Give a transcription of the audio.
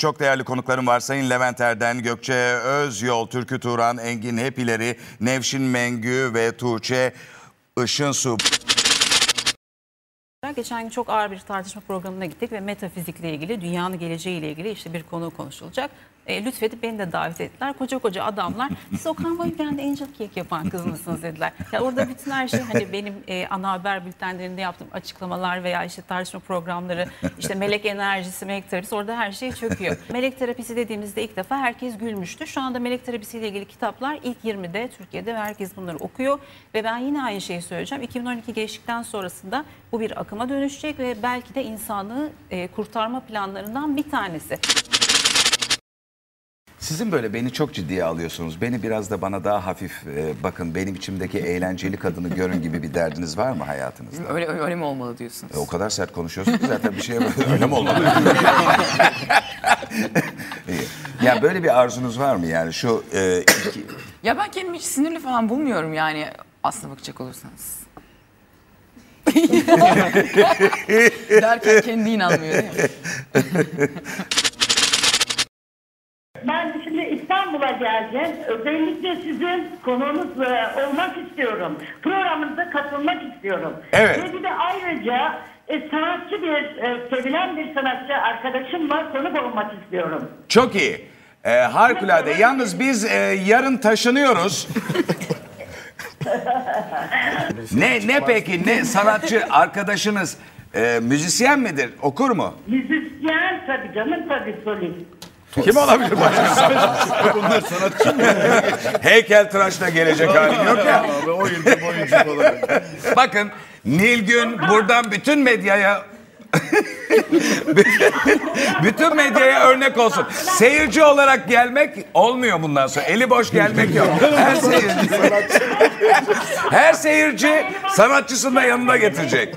çok değerli konuklarım var. Sayın Levent Erden, Gökçe Özyol, Türkü Turan, Engin Hepileri, Nevşin Mengü ve Tuğçe Işınsu. Geçen gün çok ağır bir tartışma programına gittik ve metafizikle ilgili, dünyanın geleceğiyle ilgili işte bir konu konuşulacak. E, lütfedip beni de davet ettiler. Koca koca adamlar, siz Okan Bayülgen'de Angel Cake yapan kız mısınız dediler. Ya orada bütün her şey hani benim e, ana haber bültenlerinde yaptığım açıklamalar veya işte tartışma programları, işte melek enerjisi, melek terapisi orada her şey çöküyor. melek terapisi dediğimizde ilk defa herkes gülmüştü. Şu anda melek terapisiyle ilgili kitaplar ilk 20'de Türkiye'de ve herkes bunları okuyor. Ve ben yine aynı şeyi söyleyeceğim. 2012 geçtikten sonrasında bu bir akıma dönüşecek ve belki de insanlığı e, kurtarma planlarından bir tanesi. Sizin böyle beni çok ciddiye alıyorsunuz. Beni biraz da bana daha hafif e, bakın benim içimdeki eğlenceli kadını görün gibi bir derdiniz var mı hayatınızda? Öyle, öyle mi olmalı diyorsunuz? E, o kadar sert konuşuyorsunuz ki zaten bir şeye öyle mi olmalı? Ya böyle bir arzunuz var mı yani şu e, iki- Ya ben kendimi hiç sinirli falan bulmuyorum yani aslına bakacak olursanız. Derken kendi inanmıyor değil mi? geleceğim. Özellikle sizin konuğunuz e, olmak istiyorum. Programınıza katılmak istiyorum. Evet. Ve bir de ayrıca e, sanatçı bir, e, sevilen bir sanatçı arkadaşımla konuk olmak istiyorum. çok iyi. E, harikulade. Yalnız biz e, yarın taşınıyoruz. ne ne peki ne sanatçı arkadaşınız e, müzisyen midir? Okur mu? Müzisyen tabii canım tabii solist. Kim olabilir başka? Bunlar sanatçı mı? Heykel tıraşla gelecek halin yok ya. Abi oyuncu oyuncu. Bakın Nilgün buradan bütün medyaya bütün medyaya örnek olsun. Seyirci olarak gelmek olmuyor bundan sonra. Eli boş gelmek yok. Her seyirci, her seyirci sanatçısını da yanına getirecek.